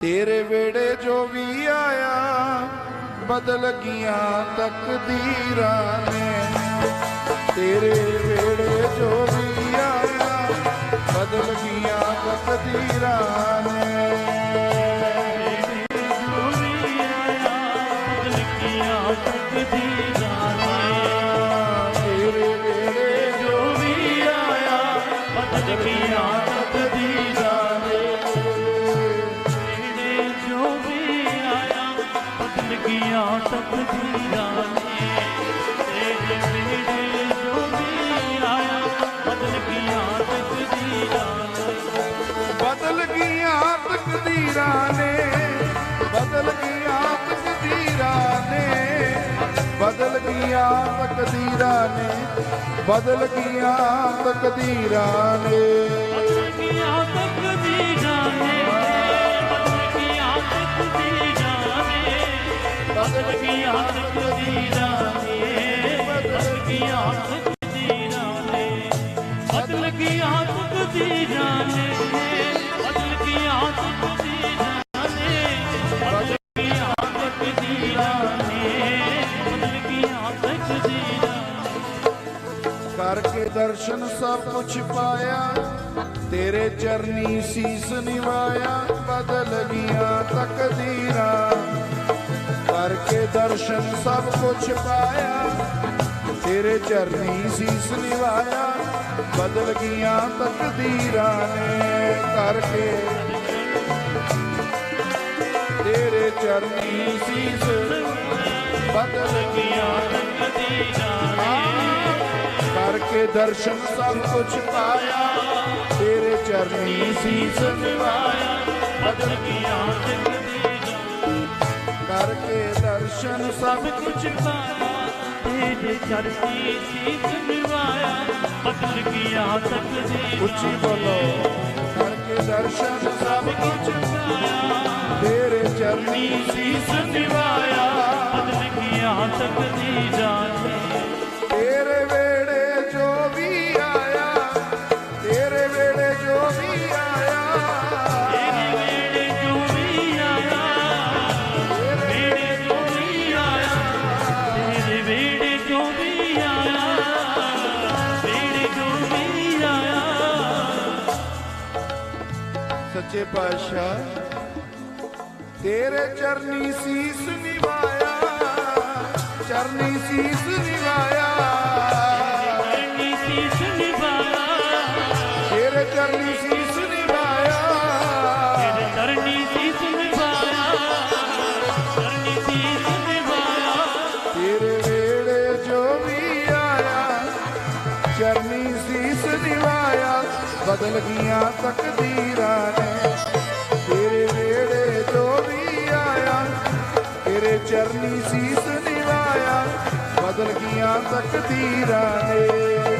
ਤੇਰੇ ਵੇੜੇ ਜੋ ਵੀ ਆਇਆ, ਬਦਲ ਗਈਆਂ ਤਕਦੀਰਾਂ ਨੇ। ਤੇਰੇ ਵੇੜੇ ਜੋ ਵੀ ਆਇਆ, ਬਦਲ ਗਈਆਂ ਤਕਦੀਰਾਂ ਨੇ। ਬਦਲ ਗਿਆ ਨੇ ਤੇਰੇ ਵੇੜੇ ਜੋ ਵੀ ਆਇਆ ਬਦਲ ਗਿਆ ਤਕਦੀਰਾਂ ਨੇ ਬਦਲ ਗਈਆਂ ਤਕਦੀਰਾਂ ਨੇ ਬਦਲ ਗਈਆਂ ਤਕਦੀਰਾਂ ਨੇ ਬਦਲ ਗਈਆਂ ਤਕਦੀਰਾਂ ਨੇ ਬਦਲ ਗਈਆਂ ਤਕਦੀਰਾਂ ਨੇ ਬਦਲ ਗਿਆ ਤਕਦੀਰਾਂ किया तुझ दी जाने बदल किया तुझ दी जाने बदल किया तुझ दी जाने बदल किया तुझ दी जाने करके दर्शन सब कुछ पाया तेरे चरनी शीस निवाया बदल गया तकदीरा करके दर्शन सब कुछ पाया ਤੇਰੇ ਚਰਨੀ ਸੀਸ ਨਿਵਾਇਆ ਬਦਲ ਗਈਆਂ ਤਕਦੀਰਾਂ ਨੇ ਕਰਕੇ। ਤੇਰੇ ਚਰਨੀ ਸੀਸ ਬਦਲ ਗਿਆ ਤਕਦੀਰਾਂ ਨੇ ਕਰਕੇ। ਦਰਸ਼ਨ ਸਭ ਕੁਛ ਪਾਇਆ, ਤੇਰੇ ਚਰਨੀ ਸੀਸ ਨਿਵਾਇਆ ਬਦਲ ਗਿਆ ਤਕਦੀਰਾਂ ਕਰਕੇ। ਦਰਸ਼ਨ ਸਭ ਸਭ ਕੁਝ ਪਾਇਆ। ਤੇਰੇ ਚਰਨੀ ਸੀਸ ਨਿਵਾਇਆ ਬਦਲ ਗਿਆ ਤਕਦੀਰ ਉੱਚੀ ਬੋਲੋ। ਕਰਕੇ ਦਰਸ਼ਨ ਸਭ ਤੇਰੇ ਚਰਨੀ ਸੀਸ ਨਿਵਾਇਆ ਬਦਲ ਗਿਆ ਤਕਦੀਰਾਂ ਸੱਚੇ ਪਾਤਸ਼ਾਹ ਤੇਰੇ ਚਰਨੀ ਸੀਸ ਨਿਵਾਇਆ ਚਰਨੀ ਸੀਸ ਨਿਵਾਇਆ। ਕਰਨੀ ਸੀਸ ਨਿਭਾਇਆ ਤੇਰੇ ਚਰਨੀ ਬਦਲ ਗਈਆਂ ਤਕਦੀਰਾਂ ਨੇ। ਤੇਰੇ ਵੇੜੇ ਤੋਂ ਵੀ ਆਇਆ, ਤੇਰੇ ਚਰਨੀ ਸੀਸ ਨਿਵਾਇਆ, ਬਦਲ ਗਈਆਂ ਤਕਦੀਰਾਂ ਨੇ।